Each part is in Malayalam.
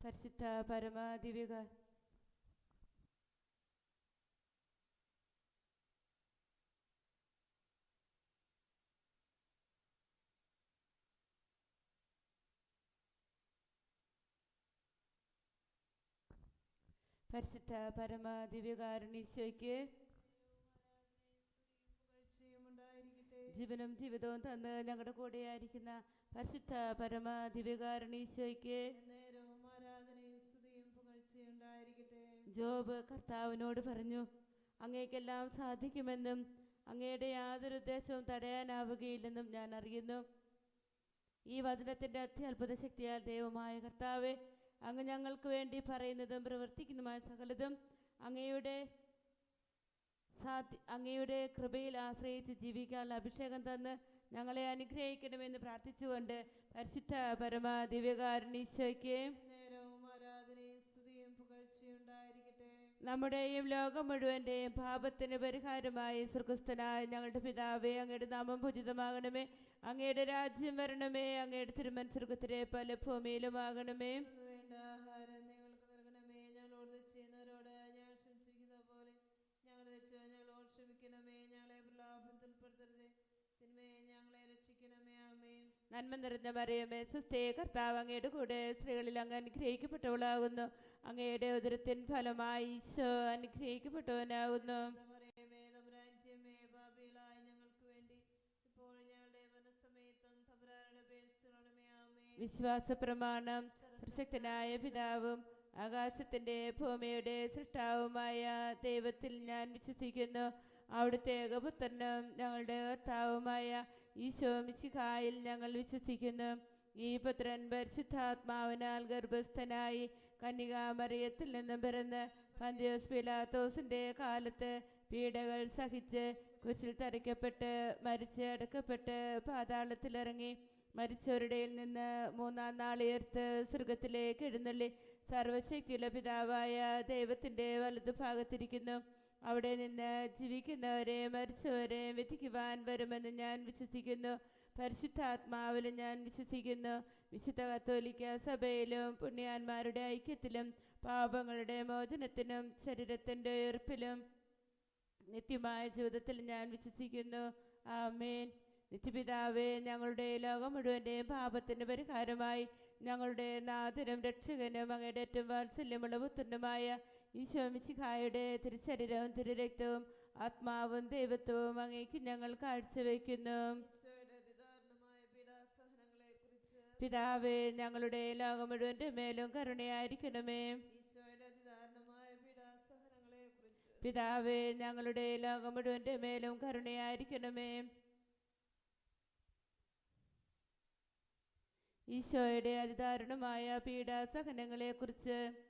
പരിശുദ്ധ പരമാദിവിക പരിശുദ്ധ പരമാദിവ്യകാരണീശോയ്ക്ക് ജീവനും ജീവിതവും തന്ന് ഞങ്ങളുടെ കൂടെയായിരിക്കുന്ന പരിശുദ്ധ പരമാദിവ്യകാരണീശോയ്ക്ക് ജോബ് കർത്താവിനോട് പറഞ്ഞു അങ്ങേക്കെല്ലാം സാധിക്കുമെന്നും അങ്ങയുടെ യാതൊരു ഉദ്ദേശവും തടയാനാവുകയില്ലെന്നും ഞാൻ അറിയുന്നു. ഈ വചനത്തിന്റെ അത്യത്ഭുത ശക്തിയാൽ ദൈവമായ കർത്താവെ അങ്ങ് ഞങ്ങൾക്ക് വേണ്ടി പറയുന്നതും പ്രവർത്തിക്കുന്നതുമായ സകലതും അങ്ങയുടെ സാധ്യ അങ്ങയുടെ കൃപയിൽ ആശ്രയിച്ച് ജീവിക്കാനുള്ള അഭിഷേകം തന്ന് ഞങ്ങളെ അനുഗ്രഹിക്കണമെന്ന് പ്രാർത്ഥിച്ചുകൊണ്ട് പരിശുദ്ധ പരമ നമ്മുടെയും ലോകം മുഴുവന്റെയും പാപത്തിന് പരിഹാരമായി സ്വർഗസ്ഥനായ ഞങ്ങളുടെ പിതാവേ അങ്ങയുടെ നാമം പൂജിതമാകണമേ. അങ്ങയുടെ രാജ്യം വരണമേ. അങ്ങയുടെ തിരുമൻ സ്വർഗത്തിലെ പല ഭൂമിയിലുമാകണമേ. ആകണമേ ആഹാരം ഞങ്ങൾക്ക് നൽകണമേ. ഞങ്ങളോട് തെറ്റ് ചെയ്യുന്നവരോട് ഞങ്ങൾ ക്ഷമിച്ചിരിക്കുന്ന പോലെ ഞങ്ങൾ തെറ്റ് ഞങ്ങളോട് ക്ഷമിക്കണമേ. ഞങ്ങളെ പ്രലാഭത്തിൽ ഉൾപ്പെടുത്തരുത്. തിന്മയെ ഞങ്ങളെ രക്ഷിക്കണമേ. ആമേ നന്മ നിറഞ്ഞ മറിയമേ സുസ്ഥേ കർത്താവ് അങ്ങയുടെ കൂടെ സ്ത്രീകളിൽ അങ്ങ് അനുഗ്രഹിക്കപ്പെട്ടവളാകുന്നു. അങ്ങയുടെ ഉദരത്തിൻ ഫലമായി ഈശോ അനുഗ്രഹിക്കപ്പെട്ടവനാകുന്നു. വിശ്വാസ പ്രമാണം പ്രസക്തനായ പിതാവും ആകാശത്തിന്റെ ഭൂമിയുടെ സൃഷ്ടാവുമായ ദൈവത്തിൽ ഞാൻ വിശ്വസിക്കുന്നു. അവിടുത്തെ ഏകപുത്രനും ഞങ്ങളുടെ കർത്താവുമായ ഈശോ മിശിഹായിൽ ഞങ്ങൾ വിശ്വസിക്കുന്നു. ഈ പുത്രൻ പരിശുദ്ധാത്മാവിനാൽ ഗർഭസ്ഥനായി കന്യകാമറിയത്തിൽ നിന്നും പിറന്ന് പന്തിയോസ് പിലാത്തോസിന്റെ കാലത്ത് പീഡകൾ സഹിച്ച് കുശിൽ തരയ്ക്കപ്പെട്ട് മരിച്ച് അടക്കപ്പെട്ട് പാതാളത്തിലിറങ്ങി മരിച്ചവരുടെയിൽ നിന്ന് മൂന്നാം നാൾ ഉയർത്ത് സ്വർഗത്തിലേക്ക് എഴുന്നള്ളി. സർവശക്തിയുള്ള പിതാവായ ദൈവത്തിന്റെ വലതുഭാഗത്തിരിക്കുന്നു. അവിടെ നിന്ന് ജീവിക്കുന്നവരെ മരിച്ചവരെ വിധിക്കുവാൻ വരുമെന്ന് ഞാൻ വിശ്വസിക്കുന്നു. പരിശുദ്ധാത്മാവിലും ഞാൻ വിശ്വസിക്കുന്നു. വിശുദ്ധ കത്തോലിക്ക സഭയിലും പുണ്യാന്മാരുടെ ഐക്യത്തിലും പാപങ്ങളുടെ മോചനത്തിനും ശരീരത്തിന്റെ ഉയർപ്പിലും നിത്യമായ ജീവിതത്തിൽ ഞാൻ വിശ്വസിക്കുന്നു. ആമേൻ. നിത്യപിതാവേ ഞങ്ങളുടെ ലോകം മുഴുവന്റെയും പാപത്തിന് പരിഹാരമായി ഞങ്ങളുടെ നാഥനും രക്ഷകനും അങ്ങയുടെ ഏറ്റവും വാത്സല്യമുള്ള പുത്രനുമായ ഈശോമിശിഖായുടെ തിരുശരീരവും തിരുരക്തവും ആത്മാവും ദൈവത്വവും അങ്ങേക്ക് ഞങ്ങൾ കാഴ്ചവെക്കുന്നു. കുറിച്ച് പിതാവേ ഞങ്ങളുടെ ലോകം മുഴുവന്റെ മേലും കരുണയായിരിക്കണമേ. കുറിച്ച് പിതാവേ ഞങ്ങളുടെ ലോകം മുഴുവന്റെ മേലും കരുണയായിരിക്കണമേ. ഈശോയുടെ അതിദാരുണമായ പീഡാസഹനങ്ങളെക്കുറിച്ച്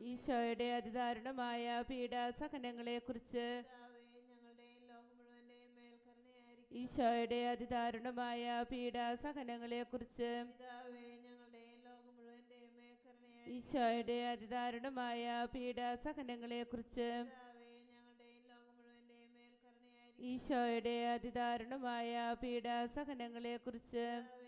ഈശോയുടെ അതിദാരുണമായ പീഡാസഹനങ്ങളെക്കുറിച്ച് കുറിച്ച് ഈശോയുടെ അതിദാരുണമായ പീഡാസഹനങ്ങളെക്കുറിച്ച് കുറിച്ച് ഈശോയുടെ അതിദാരുണമായ പീഡാസഹനങ്ങളെക്കുറിച്ച് കുറിച്ച് ഈശോയുടെ അതിദാരുണമായ പീഡാസഹനങ്ങളെക്കുറിച്ച് പിതാവേ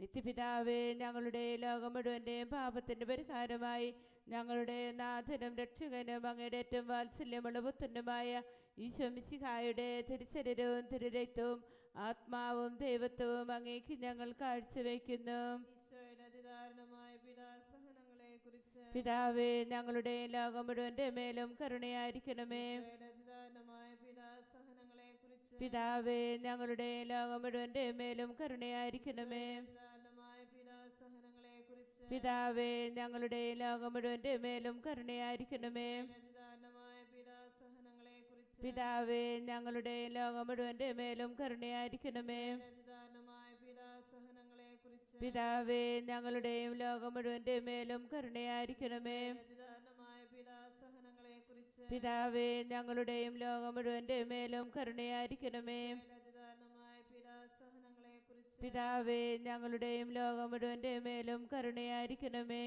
നിത്യപിതാവേ ഞങ്ങളുടെ ലോകം മുഴുവന്റെയും പാപത്തിന്റെ പരിഹാരമായി ഞങ്ങളുടെ നാഥനും രക്ഷകനും അങ്ങയുടെ ഏറ്റവും വാത്സല്യമുള്ള പുത്രനുമായ ഈശോമിശിഹായുടെ തിരുശരീരവും തിരുരക്തവും ആത്മാവും ദൈവത്വവും അങ്ങേക്ക് ഞങ്ങൾ കാഴ്ചവെക്കുന്നു. പിതാവേ ഞങ്ങളുടെ ലോകം മുഴുവന്റെ മേലും കരുണയായിരിക്കണമേ. പിതാവേ ഞങ്ങളുടെ ലോകം മുഴുവന്റെ മേലും കരുണയായിരിക്കണമേ. പിതാവേ ഞങ്ങളുടെ ലോകം മുഴുവന്റെ മേലും കരുണയായിരിക്കണമേ. പിതാവേ ഞങ്ങളുടെ ലോകം മുഴുവന്റെ മേലും കരുണയായിരിക്കണമേ. പിതാവേ ഞങ്ങളുടെയും ലോകം മുഴുവന്റെ മേലും കരുണയായിരിക്കണമേ. പിതാവേ ഞങ്ങളുടെയും ലോകം മുഴുവന്റെ മേലും കരുണയായിരിക്കണമേ. പിതാവേ ഞങ്ങളുടെയും ലോകം മുഴുവന്റെ മേലും കരുണയായിരിക്കണമേ.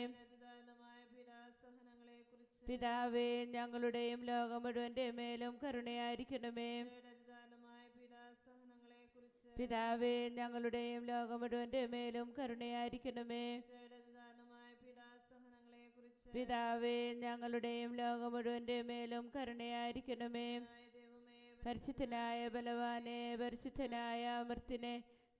പിതാവേ ഞങ്ങളുടെയും ലോകം മുഴുവന്റെ മേലും കരുണയായിരിക്കണമേ. പിതാവേ ഞങ്ങളുടെയും ലോകം മുഴുവന്റെ മേലും കരുണയായിരിക്കണമേ. പിതാവേ ഞങ്ങളുടെയും ലോകം മുഴുവന്റെ മേലും കരുണയായിരിക്കണമേ. പരിശുദ്ധനായ ബലവാനെ പരിശുദ്ധനായ അമർത്തിനെ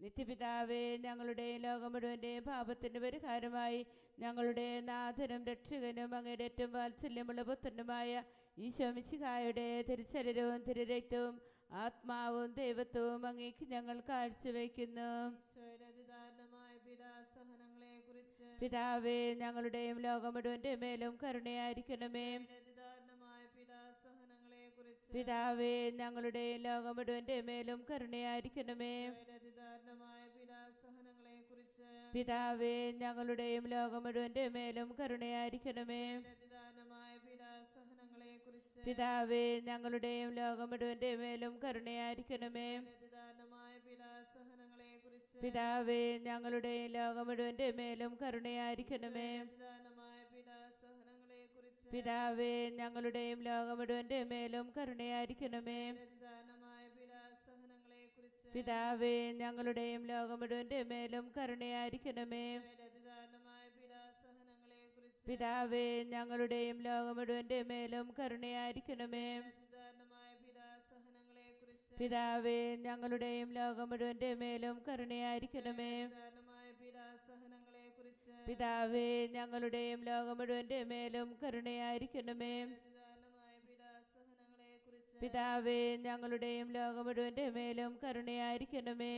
നിത്യപിതാവേ ഞങ്ങളുടെ ലോകം മുഴുവന്റെയും പാപത്തിന്റെ പരിഹാരമായി. ഞങ്ങളുടെ നാഥനും രക്ഷകനും അങ്ങയുടെ ഏറ്റവും വാത്സല്യമുള്ള പുത്രനുമായ ഈശോമിശിഹായുടെ തിരുശരീരവും തിരുരക്തവും ആത്മാവും ദൈവത്വവും അങ്ങേക്ക് ഞങ്ങൾ കാഴ്ചവെക്കുന്നു പിതാവേ ഞങ്ങളുടെയും ലോകം മുഴുവന്റെ മേലും കരുണയായിരിക്കണമേ. പിതാവേ ഞങ്ങളുടെ ലോകം മേലും കരുണയായിരിക്കണമേ. പിതാവേ ഞങ്ങളുടെയും ലോകം മേലും കരുണയായിരിക്കണമേ. പിതാവേ ഞങ്ങളുടെയും ലോകം മേലും കരുണയായിരിക്കണമേ. പിതാവേ ഞങ്ങളുടെയും ലോകം മേലും കരുണയായിരിക്കണമേ. പിതാവേ ഞങ്ങളുടെയും ലോകം മേലും കരുണയായിരിക്കണമേ. പിതാവേ ഞങ്ങളുടെയും ലോകം മേലും കരുണയായിരിക്കണമേ. പിതാവേ ഞങ്ങളുടെയും ലോകം മേലും കരുണയായിരിക്കണമേ. പിതാവേ ഞങ്ങളുടെയും ലോകം മേലും കരുണയായിരിക്കണമേ. പിതാവേ ഞങ്ങളുടെയും ലോകം മുഴുവന്റെ മേലും കരുണയായിരിക്കണമേ. പിതാവേ ഞങ്ങളുടെയും ലോകം മുഴുവന്റെ മേലും കരുണയായിരിക്കണമേ.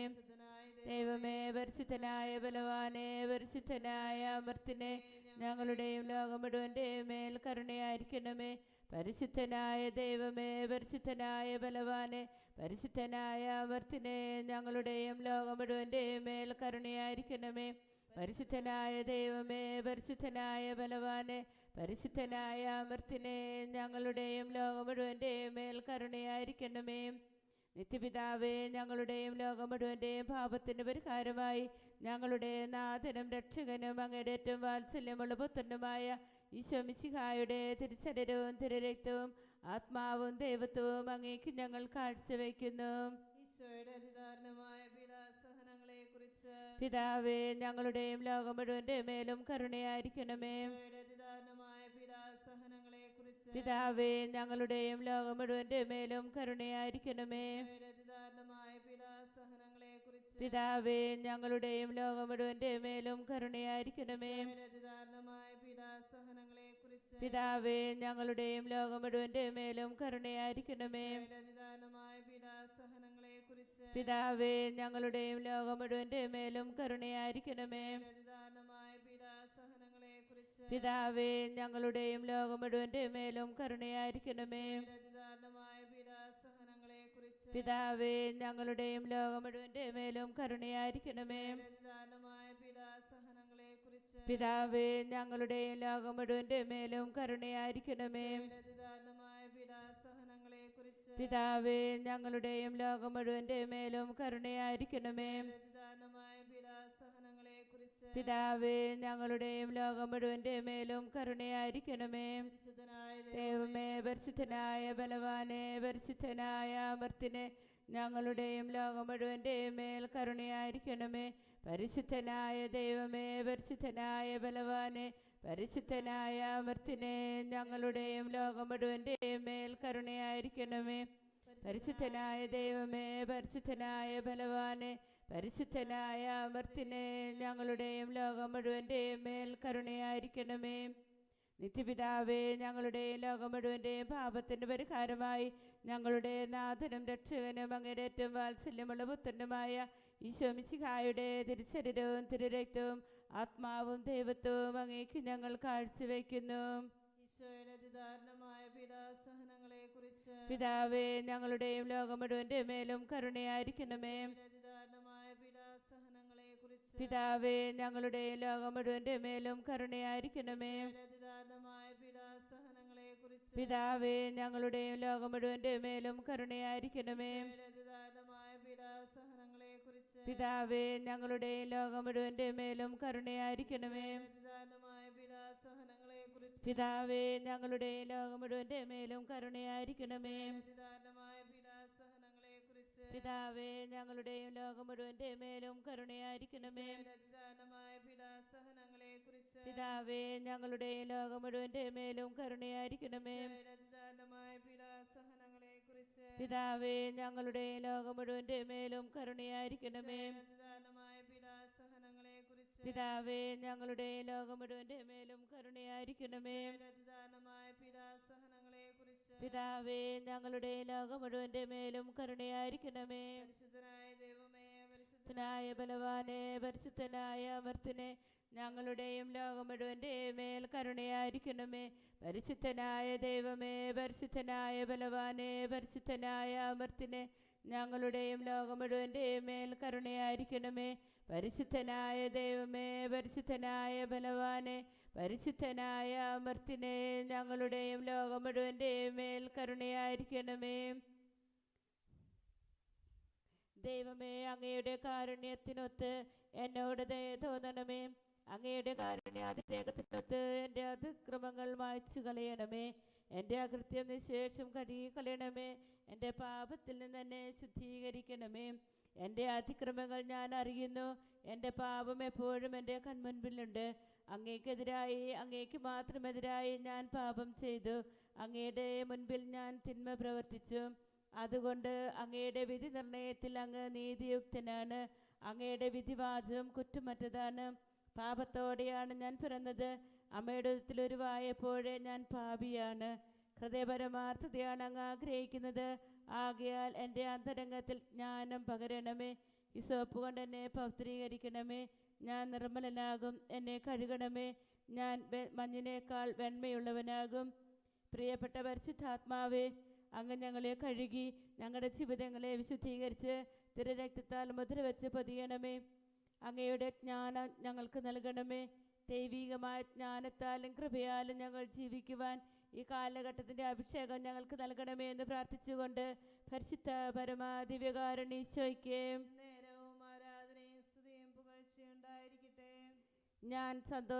ദൈവമേ പരിശുദ്ധനായ ബലവാനെ പരിശുദ്ധനായ അമർത്തിനെ ഞങ്ങളുടെയും ലോകം മുഴുവന്റെ മേൽ കരുണയായിരിക്കണമേ. പരിശുദ്ധനായ ദൈവമേ പരിശുദ്ധനായ ബലവാനെ പരിശുദ്ധനായ അമർത്തിനെ ഞങ്ങളുടെയും ലോകം മുഴുവന്റെ മേൽ കരുണയായിരിക്കണമേ. പരിശുദ്ധനായ ദൈവമേ പരിശുദ്ധനായ ബലവാനെ പരിശുദ്ധനായ അമൃത്തിനെ ഞങ്ങളുടെയും ലോകം മുഴുവന്റെയും മേൽ കരുണയായിരിക്കണമേ. നിത്യപിതാവേ ഞങ്ങളുടെയും ലോകം മുഴുവന്റെയും പാപത്തിന് പരിഹാരമായി ഞങ്ങളുടെ നാഥനും രക്ഷകനും അങ്ങയുടെ ഏറ്റവും വാത്സല്യമുള്ള പുത്രനുമായ ഈശോമിശിഹായുടെ തിരുശരീരവും തിരുരക്തവും ആത്മാവും ദൈവത്വവും അങ്ങേക്ക് ഞങ്ങൾ കാഴ്ചവെക്കുന്നു. ഈശോയുടെ അതിദാരുണമായ പിതാവേ ഞങ്ങളുടെയും ലോകം മുഴുവന്റെ മേലും കരുണയായിരിക്കണമേ. പിതാവേ ഞങ്ങളുടെയും ലോകം മുഴുവന്റെ മേലും കരുണയായിരിക്കണമേ. പിതാവേ ഞങ്ങളുടെയും ലോകം മുഴുവന്റെ മേലും കരുണയായിരിക്കണമേ. പിതാവേ ഞങ്ങളുടെയും ലോകം മുഴുവന്റെ മേലും കരുണയായിരിക്കണമേ. പിതാവേ ഞങ്ങളുടെയും ലോകം മുഴുവന്റെ മേലും കരുണയായിരിക്കണമേ. പിതാവേ ഞങ്ങളുടെയും ലോകം മുഴുവന്റെ മേലും കരുണയായിരിക്കണമേ. പിതാവേ ഞങ്ങളുടെയും ലോകം മുഴുവന്റെ മേലും കരുണയായിരിക്കണമേ. പിതാവേ ഞങ്ങളുടെയും ലോകം മുഴുവന്റെ മേലും കരുണയായിരിക്കണമേ. പിതാവേ ഞങ്ങളുടെയും ലോകം മുഴുവന്റെ മേലും കരുണയായിരിക്കണമേ. പിതാവേ ഞങ്ങളുടെയും ലോകം മുഴുവന്റെ മേലും കരുണയായിരിക്കണമേ. ദൈവമേ പരിശുദ്ധനായ ബലവാനെ പരിശുദ്ധനായ അമർത്തിനെ ഞങ്ങളുടെയും ലോകം മുഴുവന്റെയും മേൽ കരുണയായിരിക്കണമേ. പരിശുദ്ധനായ ദൈവമേ പരിശുദ്ധനായ ബലവാനെ പരിശുദ്ധനായ അമർത്തിനെ ഞങ്ങളുടെയും ലോകം മുഴുവന്റെയും മേൽ കരുണയായിരിക്കണമേ. പരിശുദ്ധനായ ദൈവമേ പരിശുദ്ധനായ ബലവാനെ പരിശുദ്ധനായ അമർത്തിനെ ഞങ്ങളുടെയും ലോകം മുഴുവന്റെയും മേൽ കരുണയായിരിക്കണമേ. നിത്യപിതാവേ ഞങ്ങളുടെ ലോകം മുഴുവന്റെയും പാപത്തിന് പരിഹാരമായി ഞങ്ങളുടെ നാഥനും രക്ഷകനും അങ്ങയുടെ ഏറ്റവും വാത്സല്യമുള്ള പുത്രനുമായ ഈശോമിശിഹായുടെ തിരുശരീരവും തിരുരക്തവും ആത്മാവും ദൈവത്വവും അങ്ങേക്ക് ഞങ്ങൾ കാഴ്ചവെക്കുന്നു. പിതാവേ ഞങ്ങളുടെയും ലോകം മുഴുവന്റെ മേലും കരുണയായിരിക്കണമേ. പിതാവേ ഞങ്ങളുടെയും ലോകം മുഴുവന്റെ മേലും കരുണയായിരിക്കണമേ. പിതാവേ ഞങ്ങളുടെയും ലോകം മുഴുവന്റെ മേലും കരുണയായിരിക്കണമേ. പിതാവേ ഞങ്ങളുടെയും ലോകം മുഴുവന്റെ മേലും കരുണയായിരിക്കണമേ. പിതാവേ ഞങ്ങളുടെയും ലോകം മുഴുവന്റെ മേലും കരുണയായിരിക്കണമേ. പിതാവേ ഞങ്ങളുടെയും ലോകം മുഴുവന്റെ മേലും കരുണയായിരിക്കണമേ. പീഡാസഹനങ്ങളെ കുറിച്ച് പിതാവേ ഞങ്ങളുടെയും ലോകം മുഴുവന്റെ മേലും കരുണയായിരിക്കണമേ. പീഡാസഹനങ്ങളെ കുറിച്ച് പിതാവേ ഞങ്ങളുടെയും ലോകം മുഴുവന്റെ മേലും കരുണയായിരിക്കണമേ. പീഡാസഹനങ്ങളെ കുറിച്ച് പിതാവേ ഞങ്ങളുടെയും ലോകം മുഴുവന്റെ മേലും കരുണയായിരിക്കണമേ. കുറിച്ച് പിതാവേ ഞങ്ങളുടെ ലോകം മുഴുവന്റെ മേലും കരുണയായിരിക്കണമേ. പരിശുദ്ധനായ ദൈവമേ പരിശുദ്ധ പരിശുദ്ധനായ ബലവാനെ പരിശുദ്ധനായ അമർത്തിനെ ഞങ്ങളുടെയും ലോകം മുഴുവന്റെ മേൽ കരുണയായിരിക്കണമേ. പരിശുദ്ധനായ ദൈവമേ പരിശുദ്ധനായ ബലവാനെ പരിശുദ്ധനായ അമർത്തിനെ ഞങ്ങളുടെയും ലോകം മുഴുവന്റെ മേൽ കരുണയായിരിക്കണമേ. പരിശുദ്ധനായ ദൈവമേ പരിശുദ്ധനായ ബലവാനെ പരിശുദ്ധനായ അമർത്തിനെ ഞങ്ങളുടെയും ലോകം മുഴുവന്റെയും മേൽ കരുണയായിരിക്കണമേ. ദൈവമേ അങ്ങയുടെ കാരുണ്യത്തിനൊത്ത് എന്നോട് ദയ തോന്നണമേ. അങ്ങയുടെ കാരുണ്യ അതിവേഗത്തിനൊത്ത് എന്റെ അതിക്രമങ്ങൾ മായ്ച്ചു കളയണമേ. എന്റെ അകൃത്യം നിശേഷം കഴുകി കളയണമേ എന്റെ പാപത്തിൽ നിന്ന് എന്നെ ശുദ്ധീകരിക്കണമേ. എന്റെ അതിക്രമങ്ങൾ ഞാൻ അറിയുന്നു. എന്റെ പാപം എപ്പോഴും എന്റെ കൺമുൻപിലുണ്ട്. അങ്ങേക്കെതിരായി അങ്ങേക്ക് മാത്രമെതിരായി ഞാൻ പാപം ചെയ്തു. അങ്ങയുടെ മുൻപിൽ ഞാൻ തിന്മ പ്രവർത്തിച്ചു. അതുകൊണ്ട് അങ്ങയുടെ വിധി നിർണയത്തിൽ അങ്ങ് നീതിയുക്തനാണ്. അങ്ങയുടെ വിധിവാചകം കുറ്റമറ്റതാണ്. പാപത്തോടെയാണ് ഞാൻ പിറന്നത്. അമ്മയുടെ ഉദരത്തിലൊരുവായപ്പോഴേ ഞാൻ പാപിയാണ്. ഹൃദയപരമാർത്ഥതയാണ് അങ്ങ് ആഗ്രഹിക്കുന്നത്. ആകയാൽ എന്റെ അന്തരംഗത്തിൽ ജ്ഞാനം പകരണമേ. ഈ സോപ്പ് കൊണ്ട് എന്നെ പൗത്രീകരിക്കണമേ ഞാൻ നിർമ്മലനാകും. എന്നെ കഴുകണമേ. ഞാൻ മഞ്ഞിനേക്കാൾ വെണ്മയുള്ളവനാകും. പ്രിയപ്പെട്ട പരിശുദ്ധാത്മാവേ അങ്ങ് ഞങ്ങളെ കഴുകി ഞങ്ങളുടെ ജീവിതങ്ങളെ വിശുദ്ധീകരിച്ച് തിരരക്തത്താൽ മുദ്ര വെച്ച് പൊതിയണമേ. അങ്ങയുടെ ജ്ഞാനം ഞങ്ങൾക്ക് നൽകണമേ. ദൈവികമായ ജ്ഞാനത്താലും കൃപയാലും ഞങ്ങൾ ജീവിക്കുവാൻ ഈ കാലഘട്ടത്തിന്റെ അഭിഷേകം ഞങ്ങൾക്ക് നൽകണമേ എന്ന് പ്രാർത്ഥിച്ചുകൊണ്ട് പരിശുദ്ധ പരമാദിവ്യകാരണീശോയ്ക്ക് ഞാൻ സന്തോ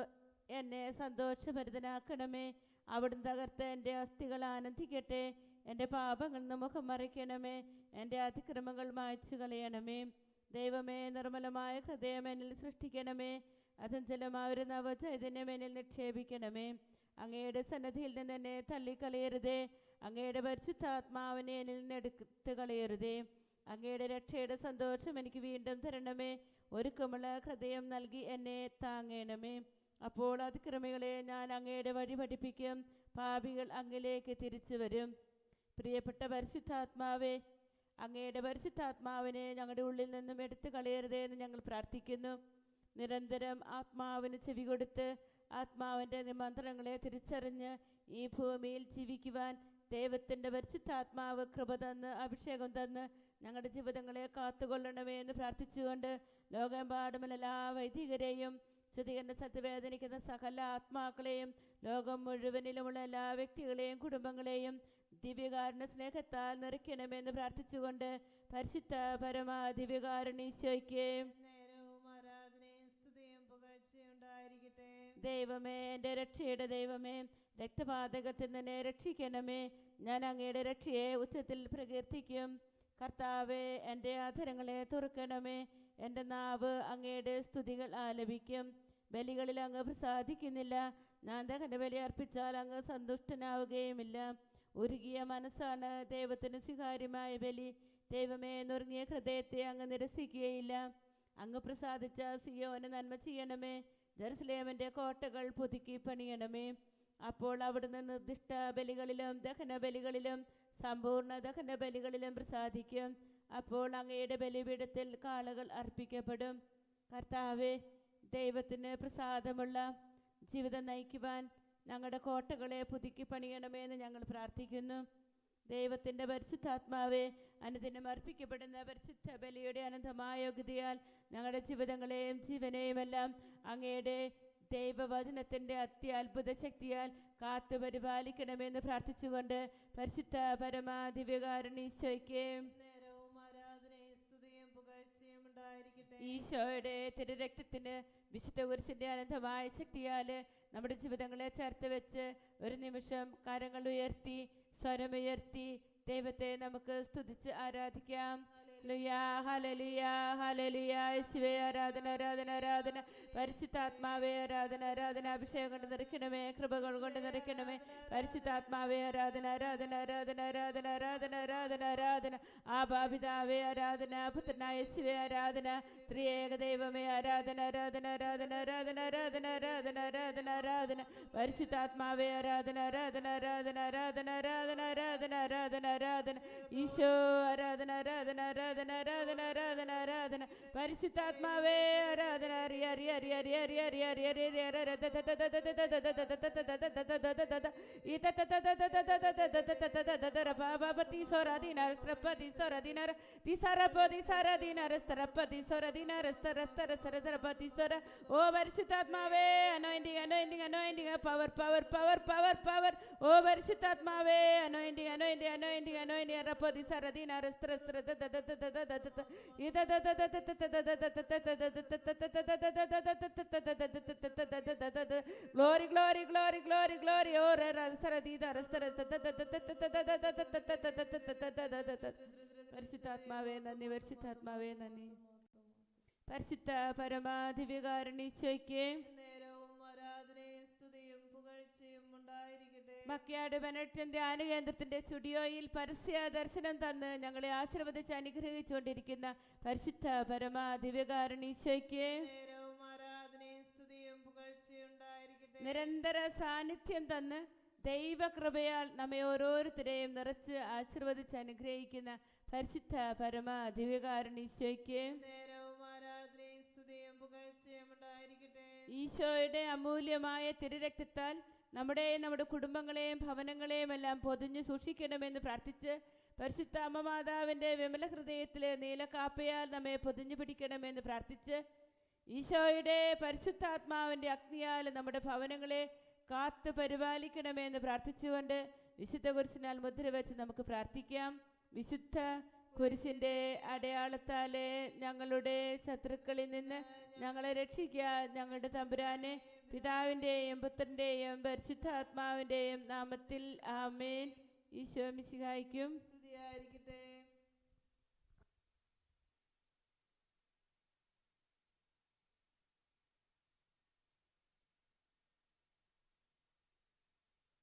എന്നെ സന്തോഷഭരിതനാക്കണമേ. അവിടുന്ന് തകർത്ത് എന്റെ അസ്ഥികൾ ആനന്ദിക്കട്ടെ. എന്റെ പാപങ്ങൾ മുഖം മറിക്കണമേ എന്റെ അതിക്രമങ്ങൾ മായ്ച്ചു കളയണമേ. ദൈവമേ നിർമ്മലമായ ഹൃദയം എന്നിൽ സൃഷ്ടിക്കണമേ. അചഞ്ചലമായ ഒരു നവചൈതന്യം എന്നിൽ നിക്ഷേപിക്കണമേ. അങ്ങയുടെ സന്നദ്ധിയിൽ നിന്ന് എന്നെ തള്ളിക്കളയരുതേ. അങ്ങയുടെ പരിശുദ്ധാത്മാവിനെ എന്നിൽ നിന്ന് എടുത്ത് കളയരുതേ. അങ്ങയുടെ രക്ഷയുടെ സന്തോഷം എനിക്ക് വീണ്ടും തരണമേ. ഒരുക്കമുള്ള ഹൃദയം നൽകി എന്നെ താങ്ങേണമേ. അപ്പോൾ അതിക്രമികളെ ഞാൻ അങ്ങയുടെ വഴി പഠിപ്പിക്കും. പാപികൾ അങ്ങിലേക്ക് തിരിച്ചു വരും. പ്രിയപ്പെട്ട പരിശുദ്ധാത്മാവേ അങ്ങയുടെ പരിശുദ്ധാത്മാവിനെ ഞങ്ങളുടെ ഉള്ളിൽ നിന്നും എടുത്തു കളയരുതേ എന്ന് ഞങ്ങൾ പ്രാർത്ഥിക്കുന്നു. നിരന്തരം ആത്മാവിന് ചെവി കൊടുത്ത് ആത്മാവിന്റെ നിമന്ത്രണങ്ങളെ തിരിച്ചറിഞ്ഞ് ഈ ഭൂമിയിൽ ജീവിക്കുവാൻ ദൈവത്തിന്റെ പരിശുദ്ധാത്മാവ് കൃപ തന്ന് അഭിഷേകം തന്ന് ഞങ്ങളുടെ ജീവിതങ്ങളെ കാത്തുകൊള്ളണമേ എന്ന് പ്രാർത്ഥിച്ചുകൊണ്ട് ലോകമെമ്പാടുമുള്ള എല്ലാ വൈദികരെയും ശുദ്ധീകരണ സ്ഥലത്ത് വേദനിക്കുന്ന സകല ആത്മാക്കളെയും ലോകം മുഴുവനിലുമുള്ള എല്ലാ വ്യക്തികളെയും കുടുംബങ്ങളെയും ദിവ്യകാരുണ സ്നേഹത്താൽ നിറയ്ക്കണമെന്ന് പ്രാർത്ഥിച്ചുകൊണ്ട് പരിശുദ്ധ പരമാ ദിവ്യകാരുണീശോയ്ക്ക് ദൈവമേ എന്റെ രക്ഷയുടെ ദൈവമേ രക്തപാതകത്തിൽ നിന്നെ രക്ഷിക്കണമേ. ഞാൻ അങ്ങയുടെ രക്ഷയെ ഉച്ചത്തിൽ പ്രകീർത്തിക്കും. കർത്താവെ എന്റെ ആധരങ്ങളെ തുറക്കണമേ. എന്റെ നാവ് അങ്ങയുടെ സ്തുതികൾ ആലപിക്കും. ബലികളിൽ അങ്ങ് പ്രസാദിക്കുന്നില്ല. ദഹന ബലി അർപ്പിച്ചാൽ അങ്ങ് സന്തുഷ്ടനാവുകയുമില്ല. ഉരുകിയ മനസ്സാണ് ദൈവത്തിന് സ്വീകാര്യമായ ബലി. ദൈവമേ നുറുങ്ങിയ ഹൃദയത്തെ അങ്ങ് നിരസിക്കുകയില്ല. അങ്ങ് പ്രസാദിച്ച സിയോന് നന്മ ചെയ്യണമേ. ജെറുസലേമിന്റെ കോട്ടകൾ പുതുക്കി പണിയണമേ. അപ്പോൾ അവിടുന്ന് നിർദ്ദിഷ്ട ബലികളിലും ദഹന ബലികളിലും സമ്പൂർണ ദഹന ബലികളിലും പ്രസാദിക്കും. അപ്പോൾ അങ്ങയുടെ ബലിപീഠത്തിൽ കാളകൾ അർപ്പിക്കപ്പെടും. കർത്താവെ ദൈവത്തിന് പ്രസാദമുള്ള ജീവിതം നയിക്കുവാൻ ഞങ്ങളുടെ കോട്ടകളെ പുതുക്കി പണിയണമെന്ന് ഞങ്ങൾ പ്രാർത്ഥിക്കുന്നു. ദൈവത്തിന്റെ പരിശുദ്ധാത്മാവെ അനുദിനം അർപ്പിക്കപ്പെടുന്ന പരിശുദ്ധ ബലിയുടെ അനന്തമായ യോഗ്യതയാൽ ഞങ്ങളുടെ ജീവിതങ്ങളെയും ജീവനെയും എല്ലാം അങ്ങയുടെ ദൈവവചനത്തിന്റെ അത്യത്ഭുത ശക്തിയാൽ കാത്തു പരിപാലിക്കണമെന്ന് പ്രാർത്ഥിച്ചുകൊണ്ട് പരിശുദ്ധ പരമാദിവ്യകാരണീശോയ്ക്ക് ഈശോയുടെ തിരുരക്തത്തിന് വിശുദ്ധ കുരിശിന്റെ അനന്തമായ ശക്തിയാൽ നമ്മുടെ ജീവിതങ്ങളെ ചേർത്ത് വെച്ച് ഒരു നിമിഷം കരങ്ങൾ ഉയർത്തി സ്വരമുയർത്തി ദൈവത്തെ നമുക്ക് സ്തുതിച്ച് ആരാധിക്കാം. Hallelujah, hallelujah. യേശുവേ ആരാധന ആരാധന ആരാധന പരിശുദ്ധാത്മാവേ ആരാധന ആരാധന അഭിഷേകം കൊണ്ട് നിറയ്ക്കണമേ കൃപകൾ കൊണ്ട് നിറയ്ക്കണമേ പരിശുദ്ധാത്മാവേ ആരാധന ആരാധന ആരാധന ആരാധന ആരാധന ആരാധന ആരാധന ആ ബാപിതാവേ ആരാധന പുത്രനായ യേശുവേ ആരാധന ത്രിയേക ദൈവമേ ആരാധന ആരാധന ആരാധന ആരാധന ആരാധന ആരാധന ആരാധന ആരാധന പരിശുദ്ധാത്മാവേ ആരാധന ആരാധന ആരാധന ആരാധന ആരാധന ആരാധന ആരാധന ആരാധന ഈശോ ആരാധന ആരാധന ആരാധന ஆராதன ஆராதன ஆராதன ஆராதன பரிசுத்தாத்மாவே ஆராதன அரிய அரிய அரிய அரிய அரிய அரிய அரிய அரிய ஓ பரிசுத்தாத்மாவே anointing anointing anointing power power power power power ஓ பரிசுத்தாத்மாவே அனோயிண்டிங் அனோயிண்டிங் அனோயிண்டிங் அனோயிண்டிங் ரப்போ திசரதீன ரஸ்திரஸ்திர Glory, glory, glory, glory, glory. Oh, Rasaradida, Rasaradida. പരിശുദ്ധാത്മാവേ നന്ദി പരിശുദ്ധാത്മാവേ നന്ദി പരിശുദ്ധ പരമാധിവികാരണീശയ്ക്ക് മക്കയാട് ബെനറ്റിന്റെ ആനുകേന്ദ്രത്തിന്റെ സ്റ്റുഡിയോയിൽ പരസ്യ ദർശനം തന്ന് ഞങ്ങളെ ആശീർവദിച്ച് അനുഗ്രഹിച്ചുകൊണ്ടിരിക്കുന്ന പരിശുദ്ധ പരമ ദിവ്യകാരണീശയ്ക്ക് നിരന്തര സാന്നിധ്യം തന്ന് ദൈവകൃപയാൽ നമ്മെ ഓരോരുത്തരെയും നിറച്ച് ആശീർവദിച്ച് അനുഗ്രഹിക്കുന്ന പരിശുദ്ധ പരമ ദിവ്യകാരണീശയ്ക്ക് ഈശോയുടെ അമൂല്യമായ തിരുരക്തത്താൽ നമ്മുടെയും നമ്മുടെ കുടുംബങ്ങളെയും ഭവനങ്ങളെയും എല്ലാം പൊതിഞ്ഞ് സൂക്ഷിക്കണമെന്ന് പ്രാർത്ഥിച്ച് പരിശുദ്ധ അമ്മ മാതാവിന്റെ വിമല ഹൃദയത്തിലെ നീലക്കാപ്പയാൽ നമ്മെ പൊതിഞ്ഞു പിടിക്കണമെന്ന് പ്രാർത്ഥിച്ച് ഈശോയുടെ പരിശുദ്ധാത്മാവിന്റെ അഗ്നിയാൽ നമ്മുടെ ഭവനങ്ങളെ കാത്തു പരിപാലിക്കണമെന്ന് പ്രാർത്ഥിച്ചുകൊണ്ട് വിശുദ്ധ കുരിശിനാൽ മുദ്ര വെച്ച് നമുക്ക് പ്രാർത്ഥിക്കാം. വിശുദ്ധ കുരിശിന്റെ അടയാളത്താലെ ഞങ്ങളുടെ ശത്രുക്കളിൽ നിന്ന് ഞങ്ങളെ രക്ഷിക്കാൻ ഞങ്ങളുടെ തമ്പുരാനെ പിതാവിന്റെയും പുത്രന്റെയും പരിശുദ്ധാത്മാവിന്റെയും നാമത്തിൽ ആമേൻ. ഈശോ മിശിഹായിക്കും